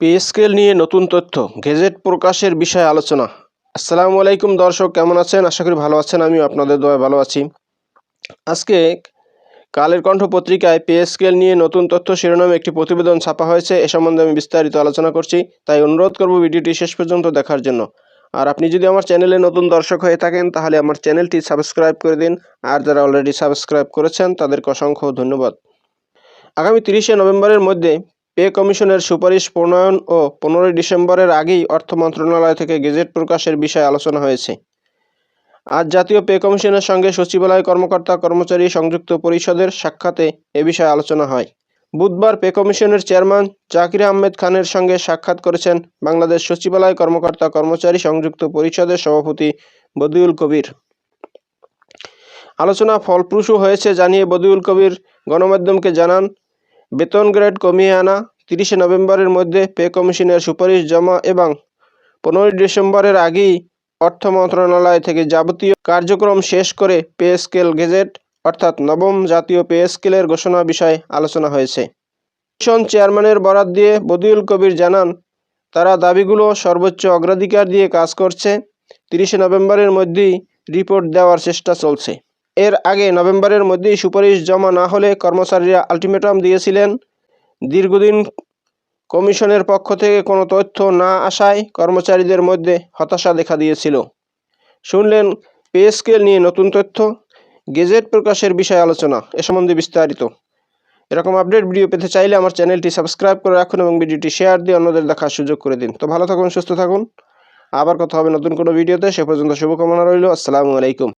Pay scale নিয়ে নতুন তথ্য, গেজেট প্রকাশের বিষয়ে আলোচনা। আসসালামু আলাইকুম দর্শক, কেমন আছেন? আশা করি ভালো আছেন আমি আপনাদের দয়া ভালো আছি। আজকে কালের কণ্ঠ পত্রিকায় পে স্কেল নিয়ে নতুন তথ্য শিরোনামে একটি প্রতিবেদন ছাপা হয়েছে, এ সম্বন্ধে আমি বিস্তারিত আলোচনা করছি, তাই অনুরোধ করব ভিডিওটি শেষ পর্যন্ত দেখার জন্য। আর আপনি যদি আমার চ্যানেলে নতুন দর্শক হয়ে থাকেন, তাহলে আমার চ্যানেলটি সাবস্ক্রাইব করে দিন, আর যারা অলরেডি সাবস্ক্রাইব করেছেন, তাদেরকে অসংখ্য ধন্যবাদ। আগামী তিরিশে নভেম্বরের মধ্যে পে কমিশনের সুপারিশ প্রণয়ন ও পনেরোই ডিসেম্বরের আগেই অর্থ মন্ত্রণালয় থেকে গেজেট প্রকাশের বিষয়ে আলোচনা হয়েছে। আজ জাতীয় পে কমিশনের সঙ্গে সচিবালয় কর্মকর্তা কর্মচারী সংযুক্ত পরিষদের সাক্ষাতে এ বিষয়ে আলোচনা হয়। বুধবার পে কমিশনের চেয়ারম্যান জাকির আহমেদ খানের সঙ্গে সাক্ষাৎ করেছেন বাংলাদেশ সচিবালয় কর্মকর্তা কর্মচারী সংযুক্ত পরিষদের সভাপতি বদিউল কবির। আলোচনা ফলপ্রসূ হয়েছে, জানিয়ে বদিউল কবির গণমাধ্যমকে জানান বেতন গ্রেড কমিয়ে আনা, তিরিশে নভেম্বরের মধ্যে পে কমিশনের সুপারিশ জমা এবং পনেরোই ডিসেম্বরের আগেই অর্থ মন্ত্রণালয় থেকে যাবতীয় কার্যক্রম শেষ করে পে স্কেল গেজেট অর্থাৎ নবম জাতীয় পে স্কেলের ঘোষণা বিষয়ে আলোচনা হয়েছে। কমিশন চেয়ারম্যানের বরাত দিয়ে বদিউল কবির জানান, তারা দাবিগুলো সর্বোচ্চ অগ্রাধিকার দিয়ে কাজ করছে, তিরিশে নভেম্বরের মধ্যেই রিপোর্ট দেওয়ার চেষ্টা চলছে। এর আগে নভেম্বরের মধ্যেই সুপারিশ জমা না হলে কর্মচারীরা আলটিমেটাম দিয়েছিলেন। দীর্ঘদিন কমিশনের পক্ষ থেকে কোনো তথ্য না আসায় কর্মচারীদের মধ্যে হতাশা দেখা দিয়েছিল। শুনলেন পে স্কেল নিয়ে নতুন তথ্য? গেজেট প্রকাশের বিষয়ে আলোচনা, এ সম্বন্ধে বিস্তারিত। এরকম আপডেট ভিডিও পেতে চাইলে আমার চ্যানেলটি সাবস্ক্রাইব করে রাখুন এবং ভিডিওটি শেয়ার দিয়ে অন্যদের দেখার সুযোগ করে দিন। তো ভালো থাকুন, সুস্থ থাকুন। আবার কথা হবে নতুন কোনো ভিডিওতে। সে পর্যন্ত শুভকামনা রইল। আসসালামু আলাইকুম।